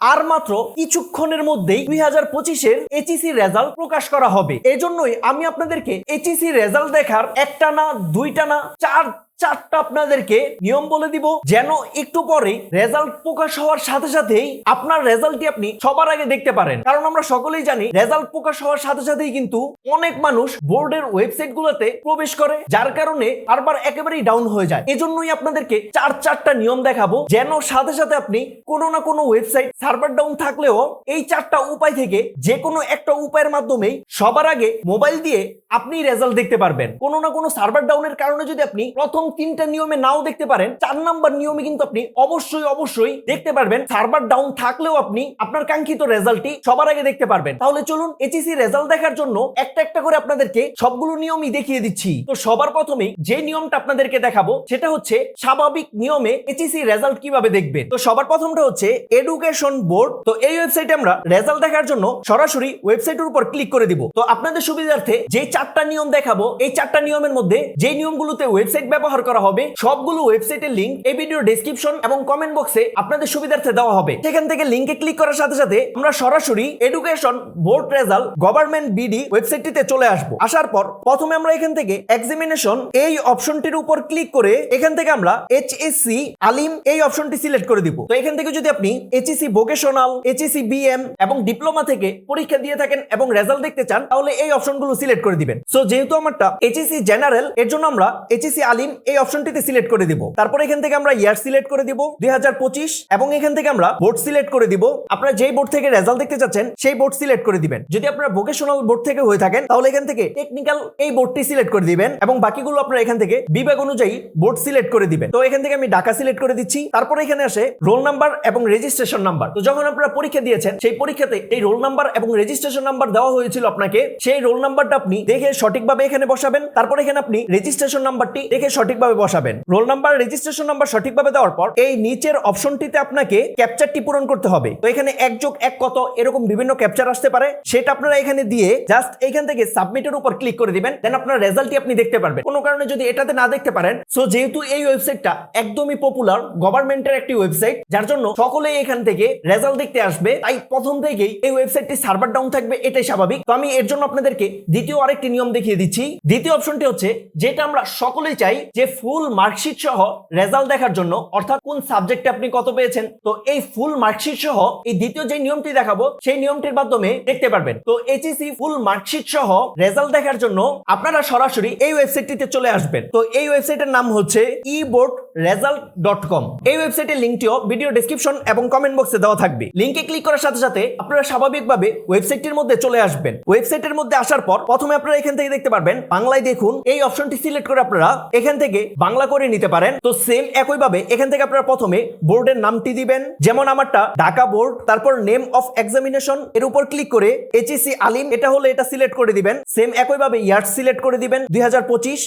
আর মাত্র কিছুক্ষণের মধ্যেই দুই হাজার পঁচিশের এইচএসি রেজাল্ট প্রকাশ করা হবে। এজন্যই আমি আপনাদেরকে এইচিসি রেজাল্ট দেখার একটা না দুইটা না চার চারটা আপনাদেরকে নিয়ম বলে দিব, যেন একটু পরে রেজাল্ট প্রকাশ হওয়ার সাথে সাথেই আপনার রেজাল্টটি আপনি সবার আগে দেখতে পারেন। কারণ আমরা সকলেই জানি রেজাল্ট প্রকাশ হওয়ার সাথে সাথেই কিন্তু অনেক মানুষ বোর্ডের ওয়েবসাইট গুলোতে প্রবেশ করে, যার কারণে বারবার একেবারেই ডাউন হয়ে যায়। এজন্যই আপনাদেরকে চার চারটা নিয়ম দেখাবো, যেন সাথে সাথে আপনি কোনো না কোনো ওয়েবসাইট সার্ভার ডাউন থাকলেও এই চারটা উপায় থেকে যে কোনো একটা উপায়ের মাধ্যমেই সবার আগে মোবাইল দিয়ে আপনি রেজাল্ট দেখতে পারবেন। কোনো না কোনো সার্ভার ডাউনের কারণে যদি আপনি প্রথম তিনটা নিয়মে নাও দেখতে পারেন, চার নাম্বার নিয়মে কিন্তু আপনি অবশ্যই অবশ্যই দেখতে পারবেন, সার্ভার ডাউন থাকলেও আপনি আপনার কাঙ্ক্ষিত রেজাল্টটি সবার আগে দেখতে পারবেন। তাহলে চলুন এইচএসি রেজাল্ট দেখার জন্য একটা একটা করে আপনাদেরকে সবগুলো নিয়মই দেখিয়ে দিচ্ছি। তো সবার প্রথমে যে নিয়মটা আপনাদেরকে দেখাবো, সেটা হচ্ছে স্বাভাবিক নিয়মে এইচএসি রেজাল্ট কীভাবে দেখবেন? তো সবার প্রথমটা হচ্ছে এডুকেশন বোর্ড তো এই ওয়েবসাইটে আমরা রেজাল্ট দেখার জন্য সরাসরি ওয়েবসাইটের উপর ক্লিক করে দিব। তো আপনাদের সুবিধার্থে যে চারটা নিয়ম দেখাবো, এই চারটা নিয়মের মধ্যে যে নিয়মগুলোতে ওয়েবসাইট ব্যবহার করা হবে। সবগুলো ওয়েবসাইটের লিংক এই ভিডিও ডেসক্রিপশন এবং কমেন্ট বক্সে আপনাদের সুবিধার্থে দেওয়া হবে। সেখান থেকে লিংকে ক্লিক করার সাথে সাথে আমরা সরাসরি education board result government BD ওয়েবসাইটটিতে চলে আসব। আসার পর প্রথমে আমরা এখান থেকে এক্সামিনেশন এই অপশনটির উপর ক্লিক করে এখান থেকে আমরা এইচএসসি আলিম এই অপশনটি সিলেক্ট করে দিব। তো এখান থেকে যদি আপনি এইচএসসি ভোকেশনাল এইচএসসি বিএম এবং ডিপ্লোমা থেকে পরীক্ষা দিয়ে থাকেন এবং রেজাল্ট দেখতে চান, তাহলে এই অপশনগুলো সিলেক্ট করে দিবেন। সো যেহেতু আমারটা এইচএসসি জেনারেল এর জন্য আমরা এইচএসসি আলিম এই অপশনটিতে সিলেক্ট করে দিব। তারপর এখান থেকে আমরা ইয়ার সিলেক্ট করে দিব, দুই হাজার পঁচিশ, এবং এখান থেকে আমরা বোর্ড সিলেক্ট করে দিব। আপনারা যেই বোর্ড থেকে রেজাল্ট দেখতে চাচ্ছেন, সেই বোর্ড সিলেক্ট করে দিবেন। যদি আপনারা ভোকেশনাল বোর্ড থেকে হয়ে থাকেন, তাহলে এখান থেকে টেকনিক্যাল এই বোর্ডটি সিলেক্ট করে দিবেন, এবং বাকিগুলো আপনারা এখান থেকে বিভাগ অনুযায়ী বোর্ড সিলেক্ট করে দিবেন। তো এখান থেকে আমি ঢাকা সিলেক্ট করে দিচ্ছি। তারপর এখানে আসে রোল নাম্বার এবং রেজিস্ট্রেশন নাম্বার। তো যখন আপনারা পরীক্ষা দিয়েছেন, সেই পরীক্ষাতে এই রোল নাম্বার এবং রেজিস্ট্রেশন নাম্বার দেওয়া হয়েছিল আপনাকে। সেই রোল নাম্বারটা আপনি দেখে সঠিকভাবে এখানে বসাবেন। তারপর এখানে আপনি রেজিস্ট্রেশন নাম্বারটি দেখে সঠিকভাবে বসাবেন। রোল নাম্বার রেজিস্ট্রেশন নাম্বার সঠিকভাবে দেওয়ার পর এই নিচের অপশনটিতে আপনাকে ক্যাপচারটি পূরণ করতে হবে। তো এখানে এক যোগ এক কত এরকম বিভিন্ন ক্যাপচার আসতে পারে। সেটা আপনারা এখানে দিয়ে জাস্ট এখান থেকে সাবমিটের উপর ক্লিক করে দিবেন। দেন আপনার রেজাল্টটি আপনি দেখতে পারবেন। কোনো কারণে যদি এটাতে না দেখতে পারেন সো যেহেতু এই ওয়েবসাইটটা একদমই পপুলার গভর্নমেন্টের একটি ওয়েবসাইট যার জন্য সকলেই এখান থেকে রেজাল্ট দেখতে আসবে। তাই প্রথম থেকেই এই ওয়েবসাইটটি সার্ভার ডাউন থাকবে, এটাই স্বাভাবিক। তো আমি এর জন্য আপনাদেরকে দ্বিতীয় আরেকটি নিয়ম দেখিয়ে দিচ্ছি। দ্বিতীয় অপশনটি হচ্ছে, যেটা আমরা সকলেই চাই, যে ফুল মার্কশিট সহ রেজাল্ট দেখার জন্য, অর্থাৎ কোন সাবজেক্টে আপনি কত পেয়েছেন, তো এই ফুল মার্কশিট সহ এই দ্বিতীয় যে নিয়মটি দেখাবো, সেই নিয়মটির মাধ্যমে দেখতে পারবেন। তো এইচএসি ফুল মার্কশিট সহ রেজাল্ট দেখার জন্য আপনারা সরাসরি এই ওয়েবসাইটটিতে চলে আসবেন। তো এই ওয়েবসাইটের নাম হচ্ছে e board result dot com এই ওয়েবসাইটের লিঙ্কটিও ভিডিও ডেসক্রিপশন এবং কমেন্ট বক্সে দেওয়া থাকবে। লিঙ্কে ক্লিক করার সাথে সাথে আপনারা স্বাভাবিকভাবে ওয়েবসাইটটির মধ্যে চলে আসবেন। ওয়েবসাইটের মধ্যে আসার পর প্রথমে আপনারা এখান থেকে দেখতে পারবেন, বাংলায় দেখুন, এই অপশনটি সিলেক্ট করে আপনারা এখান থেকে বাংলা করে নিতে পারেন। তো সেম একইভাবে এখান থেকে আপনারা প্রথমে বোর্ডের নামটি দিবেন। যেমন আমারটা, ঢাকা বোর্ড, তারপর নেম অফ এক্সামিনেশন এর উপর ক্লিক করে এইচএসসি আলিম এটা হলে এটা সিলেক্ট করে দিবেন। সেম একইভাবে ইয়ার সিলেক্ট করে দিবেন দুই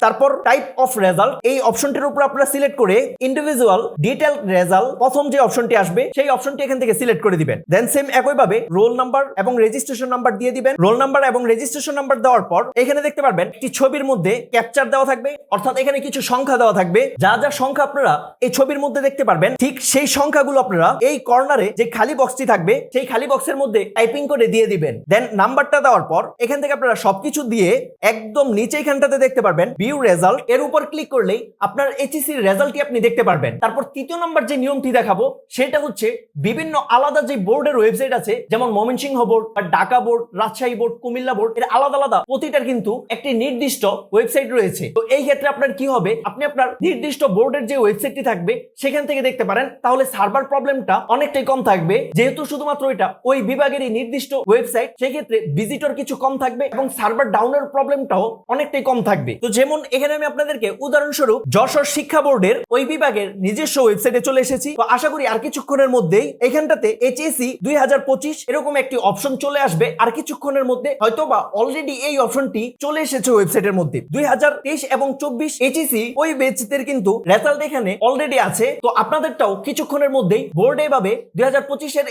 তারপর টাইপ অফ রেজাল্ট এই অপশনটির উপর আপনারা সিলেক্ট করে ইন্ডিভিজুয়াল ডিটেল রেজাল্ট প্রথম যে অপশনটি আসবে, সেই অপশনটি এখান থেকে সিলেক্ট করে দিবেন। দেন সেম একইভাবে রোল নাম্বার এবং রেজিস্ট্রেশন নাম্বার দিয়ে দিবেন। রোল নাম্বার এবং রেজিস্ট্রেশন নাম্বার দেওয়ার পর, এখানে দেখতে পারবেন, একটি ছবির মধ্যে ক্যাপচার দেওয়া থাকবে। অর্থাৎ এখানে কিছু সংখ্যা দেওয়া থাকবে। যা যা সংখ্যা আপনারা এই ছবির মধ্যে দেখতে পারবেন, ঠিক সেই সংখ্যাগুলো আপনারা এই কর্নারে যে খালি বক্সটি থাকবে, সেই খালি বক্সের মধ্যে টাইপিং করে দিয়ে দিবেন। দেন নাম্বারটা দেওয়ার পর এখান থেকে আপনারা সবকিছু দিয়ে একদম নিচে এখানটাতে দেখতে পারবেন ভিউ রেজাল্ট এর উপর ক্লিক করলেই আপনার এইচএসসি রেজাল্টটি আপনি দেখতে পারবেন। তারপর তৃতীয় নাম্বার যে নিয়মটি দেখাবো, সেটা হচ্ছে বিভিন্ন আলাদা যে বোর্ডের ওয়েবসাইট আছে, যেমন ময়মনসিংহ বোর্ড বা Dhaka board, Rajshahi board, Comilla board, এর আলাদা আলাদা প্রতিটার কিন্তু একটি নির্দিষ্ট ওয়েবসাইট রয়েছে। তো এই ক্ষেত্রে আপনার কি হবে আপনি আপনার নির্দিষ্ট বোর্ডের যে ওয়েবসাইটটি থাকবে, সেখান থেকে দেখতে পারেন। তাহলে সার্ভার প্রবলেমটা অনেকটাই কম থাকবে। যেহেতু শুধুমাত্র এটা ওই বিভাগেরই নির্দিষ্ট ওয়েবসাইট, সেক্ষেত্রে ভিজিটর কিছু কম থাকবে এবং সার্ভার ডাউনের প্রবলেমটাও অনেকটাই কম থাকবে। তো যেমন এখানে আমি আপনাদেরকে উদাহরণস্বরূপ যশোর শিক্ষা বোর্ডের ওই বিভাগের নিজস্ব ওয়েবসাইটে চলে এসেছি। তো আশা করি আর কিছুক্ষণের মধ্যেই এখানটাতে এইচএসি দুই হাজার পঁচিশ এরকম একটি অপশন চলে আসবে। আর কিছুক্ষণের মধ্যে হয়তো বা অলরেডি এই অপশনটি চলে এসেছে ওয়েবসাইটের মধ্যে। দুই হাজার তেইশ এবং চব্বিশ এইচএসি ওই বেচদের কিন্তু রেজাল্ট এখানে অলরেডি আছে। তো আপনাদেরটাও কিছুক্ষণের মধ্যেই বোর্ডে এভাবে দুই হাজার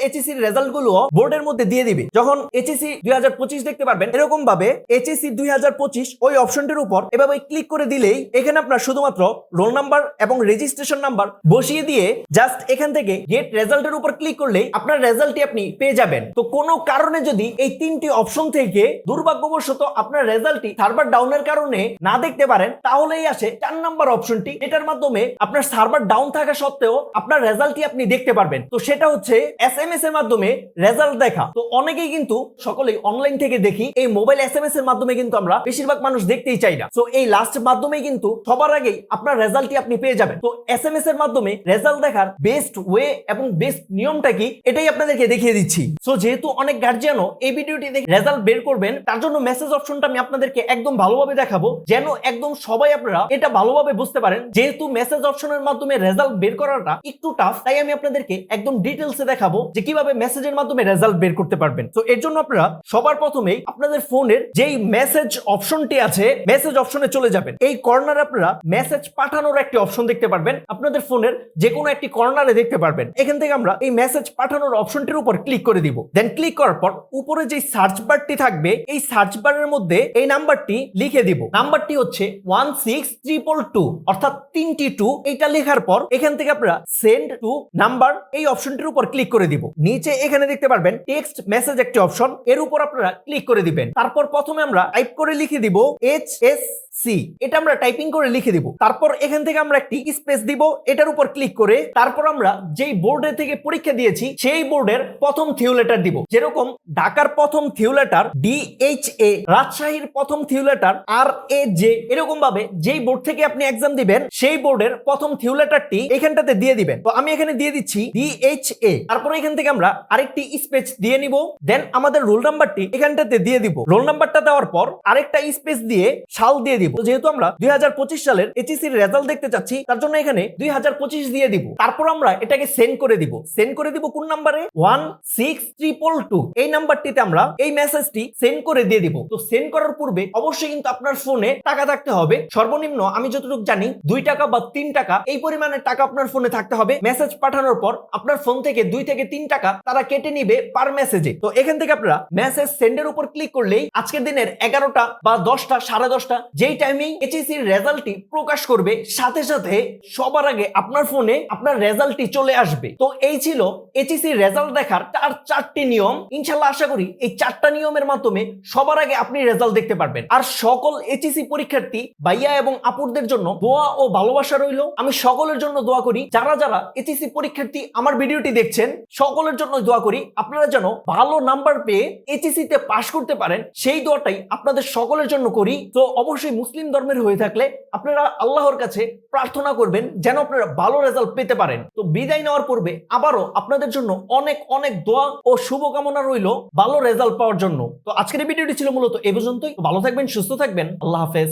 এইচএসির রেজাল্টগুলো বোর্ডের মধ্যে দিয়ে দিবে। যখন এইচএসি দুই হাজার পঁচিশ দেখতে পারবেন এরকম ভাবে এইচএসি দুই হাজার পঁচিশ ওই অপশনটির উপর এভাবে ক্লিক করে দিলেই এখানে আপনার শুধুমাত্র রোল নাম্বার এবং রেজিস্ট্রেশন নাম্বার বসিয়ে দিয়ে জাস্ট এখান থেকে গেট রেজাল্টের উপর ক্লিক করলেই আপনার রেজাল্টটি আপনি পেয়ে যাবেন। তো কোনো কারণে যদি এই তিনটি অপশন থেকে দুর্ভাগ্যবশত আপনার রেজাল্টটি সার্ভার ডাউনের কারণে না দেখতে পারেন, তাহলেই আসে চার নাম্বার অপশনটি এটার মাধ্যমে আপনার সার্ভার ডাউন থাকা সত্ত্বেও আপনার রেজাল্টটি আপনি দেখতে পারবেন। তো সেটা হচ্ছে এস এম এস এর মাধ্যমে রেজাল্ট দেখা। তো অনেকেই কিন্তু সকলেই অনলাইন থেকে দেখি, এই মোবাইল এস এম এস এর মাধ্যমে কিন্তু আমরা বেশিরভাগ মানুষ দেখতেই চাই না। তো এই লাস্ট মাধ্যমে কিন্তু সবার আগেই আপনার রেজাল্টটি আপনি পেয়ে যাবেন। তো এস এম এস এর মাধ্যমে রেজাল্ট দেখার বেস্ট ওয়ে এবং বেস্ট নিয়মটা কি, এটাই আপনাদেরকে দেখিয়ে দিচ্ছি। সো যেহেতু অনেক গার্জিয়ানও এই ভিডিওটি দেখে রেজাল্ট বের করবেন, তার জন্য মেসেজ অপশনটা আমি আপনাদেরকে একদম ভালোভাবে দেখাবো, যেন একদম সবাই আপনারা এটা ভালোভাবে বুঝতে পারেন, যেহেতু মেসেজ অপশনের মাধ্যমে রেজাল্ট বের করাটা একটু টাফ তাই আমি আপনাদেরকে একদম ডিটেলসে দেখাবো যে কীভাবে মেসেজের মাধ্যমে রেজাল্ট বের করতে পারবেন। তো এর জন্য আপনারা সবার প্রথমেই আপনাদের ফোনের যেই মেসেজ অপশনটি আছে মেসেজ অপশনে চলে যাবেন। এই কর্নারে আপনারা মেসেজ পাঠানোর একটি অপশন দেখতে পারবেন। আপনাদের ফোনের যে কোনো একটি কর্নারে দেখতে পারবেন। এখান থেকে আমরা এই মেসেজ পাঠানোর অপশনটির উপর ক্লিক করে দিব। দেন ক্লিক করার পর উপরে যে সার্চ বারটি থাকবে, এই সার্চ বারের মধ্যে এই নাম্বারটি লিখে দিব। নাম্বারটি হচ্ছে ওয়ান সিক্স ট্রিপল টু অর্থাৎ তিনটি টু এইটা লেখার পর এখান থেকে আপনারা সেন্ড টু নাম্বার এই অপশনটির উপর ক্লিক করে দিব। নিচে এখানে দেখতে পারবেন টেক্সট মেসেজ একটি অপশন এর উপর আপনারা ক্লিক করে দিবেন। তারপর প্রথমে আমরা টাইপ করে লিখে দিব এইচ এস সি এটা আমরা টাইপিং করে লিখে দিব। তারপর এখান থেকে আমরা একটি স্পেস দিব। এটার উপর ক্লিক করে তারপর আমরা যেই বোর্ডে থেকে পরীক্ষা দিয়েছি, সেই বোর্ডের প্রথম থিও লেটার দিব। যেরকম ঢাকার প্রথম থিও লেটার ডি এইচ এ রাজশাহীর প্রথম থিও লেটার আর এ জে এরকম ভাবে যেই বোর্ড থেকে আপনি এক্সাম দিবেন, সেই বোর্ডের প্রথম থিও লেটারটি এখানটাতে দিয়ে দিবেন। তো আমি এখানে দিয়ে দিচ্ছি ডি এইচ এ তারপর এখান থেকে আমরা আরেকটি স্পেস দিয়ে নিব। দেন আমাদের রোল নাম্বারটি এখানটাতে দিয়ে দিব। রোল নাম্বারটা দেওয়ার পর আরেকটা স্পেস দিয়ে সাল দিয়ে দিব। যেহেতু আমরা দুই সালের এইচএসসি রেজাল্ট দেখতে চাচ্ছি, তার জন্য এখানে দুই দিয়ে দিব। তারপর আমরা এটাকে সেন্ড করে দিব। সেন্ড করে দিব কোন নাম্বারে? ওয়ান সিক্স ট্রিপল টু এই নাম্বারটিতে আমরা এই মেসেজটি সেন্ড করে দিয়ে দিব। তো সেন্ড করার পূর্বে অবশ্যই কিন্তু আপনার ফোনে টাকা থাকতে হবে। সর্বনিম্ন আমি যতটুকু জানি, দুই টাকা বা তিন টাকা এই পরিমাণের টাকা আপনার ফোনে থাকতে হবে। মেসেজ পাঠানোর পর আপনার ফোন থেকে দুই থেকে তিন টাকা তারা কেটে নিবে পার মেসেজে তো এখান থেকে আপনারা মেসেজ সেন্ডের উপর ক্লিক করলেই আজকের দিনের এগারোটা বা দশটা, সাড়ে দশটা যেই টাইমিং এইচএসসি রেজাল্টটি প্রকাশ করবে সাথে সাথে সবার আগে আপনার ফোনে আপনার রেজাল্টটি চলে আসবে। তো এই ছিল এইচএসসি রেজাল্ট দেখার চার চারটি নিয়ম। ইনশাল্লাহ আশা করি এই চারটা নিয়মের মাধ্যমে সবার আগে আপনি রেজাল্ট দেখতে পারবেন। আর সকল এইচএসসি পরীক্ষার্থী ভাইয়া এবং আপুরদের জন্য দোয়া ও ভালোবাসা রইল। আমি সকলের জন্য দোয়া করি, যারা যারা এইচএসসি পরীক্ষার্থী আমার ভিডিওটি দেখছেন, সকলের জন্য দোয়া করি, আপনারা যেন ভালো নাম্বার পেয়ে এইচএসসি তে পাশ করতে পারেন, সেই দোয়াটাই আপনাদের সকলের জন্য করি। তো অবশ্যই মুসলিম ধর্মের হয়ে থাকলে আপনারা আল্লাহর কাছে প্রার্থনা করবেন যেন আপনারা ভালো রেজাল্ট পেতে পারেন। তো বিদায় নেওয়ার পূর্বে আবারও আপনাদের জন্য অনেক অনেক দোয়া ও শুভকামনা রইল ভালো রেজাল্ট পাওয়ার জন্য। তো আজকের ভিডিওটি ছিল মূলত এ পর্যন্তই। ভালো থাকবেন, সুস্থ থাকবেন। আল্লাহ হাফেজ।